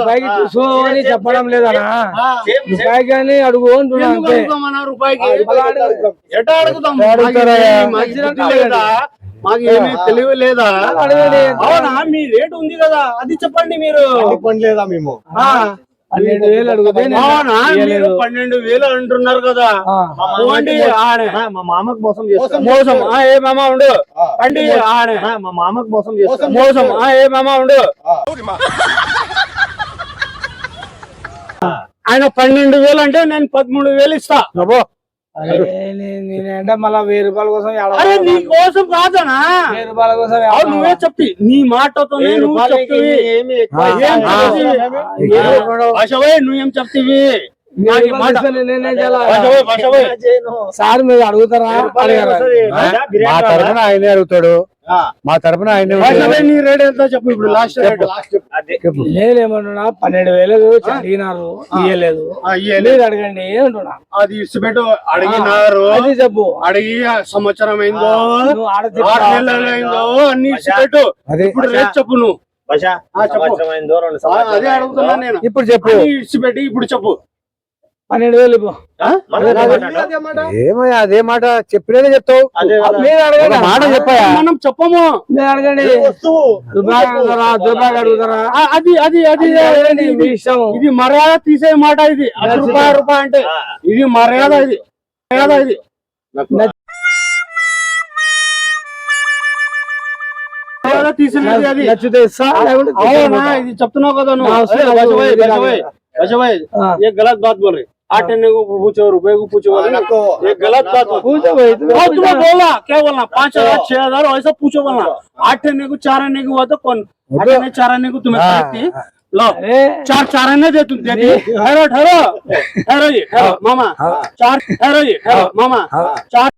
రూపాయికి చూసు అని చెప్పడం లేదనా రూపాయికి? అని అడుగు? మాకు ఏమీ తెలివి లేదా. అవునా? మీ రేటు ఉంది కదా. అది చెప్పండి మీరు. లేదా మేము? పన్నెండు వేలు అడిగితే. పన్నెండు వేలు అంటున్నారు కదా. మా మామకు మోసం చేస్తాం మోసం ఆ, ఏ మామ ఉండు. పండి ఆడే. మా మామకు మోసం చేస్తాం మోసం. ఆ, ఏ మామ ఉండు. ఆయన పన్నెండు వేలు అంటే నేను పదమూడు వేలు ఇస్తా. నేనంటే మళ్ళా వెయ్యి రూపాయల కోసం అరే నీ కోసం కాదనా? వెయ్యి రూపాయల కోసం నువ్వే చెప్పి. నీ మాటతోనే నువ్వు చెప్తివి? సార్ మీరు అడుగుతారా? మా తరపున ఆయనే అడుగుతాడు. మా తరపున ఆయనే భాషవే నీ రేట్ ఎంత చెప్పు ఇప్పుడు లాస్ట్ రేట్ నేనేమంటున్నా పన్నెండు వేలు అడిగినారు ఇయ్యలేదు. మీరు అడగండి అంటున్నా అది ఇచ్చిపెట్టు అడిగినారు అది చెప్పు. అడిగి ఆ సంవత్సరం అయిందో ఆరు. నెలలు అయిందో అన్ని ఇచ్చిపెట్టు అదే. ఇప్పుడు రేట్ చెప్పు నువ్వు. బషా ఆ, చెప్పు. సంవత్సరం అయిందో రెండు ఆ, అదే అడుగుతున్నా నేను. ఇప్పుడు చెప్పు. ఇచ్చిపెట్టి ఇప్పుడు చెప్పు. పన్నెండు వేలు ఇవ్వు. మనం అదే మాట్లాడతాం. ఏమయ్యా అదే మాట చెప్పినదే చెప్తావు అదే కదా. మీరు అడగండి ఒక మాట చెప్పాయా మనం చెప్పము మీరు అడగండి వస్తువు దుబాయ్ అడుగుతారా దుబాయ్ అడుగుతారా ఆ, అది అది అది అది అడగండి మీ ఇష్టం ఇది మర్యాద తీసే మాట ఇది అది రూపాయి రూపాయి అంటే ఆ, ఇది మర్యాద ఇది మర్యాద ఇది మర్యాద తీసినది అది నచ్చితే ఇస్తా లేకుంటే అవునా ఇది చెప్తున్నావు కదా నువ్వు నా అవసరం ఏ, లేదు. బజవాయ్, ఇది బజవాయ్, బజవాయ్, ఆ. ये गलत बात बोल रहे आठ अन्य को पूछो रुपए को पूछो ये गलत बात हो। हाँ, तुम्हें बोला क्या बोलना पाँच हज़ार छह हज़ार ऐसा पूछो बोलना आठ अन्य को चार अन्य को हुआ तो कौन? आठ अन्य चार अन्य को तुम्हें लो चार चार अन्य दे तुम देती ठहरो ठहरो। ठहरो ये मामा। चार ठहरो ये मामा। चार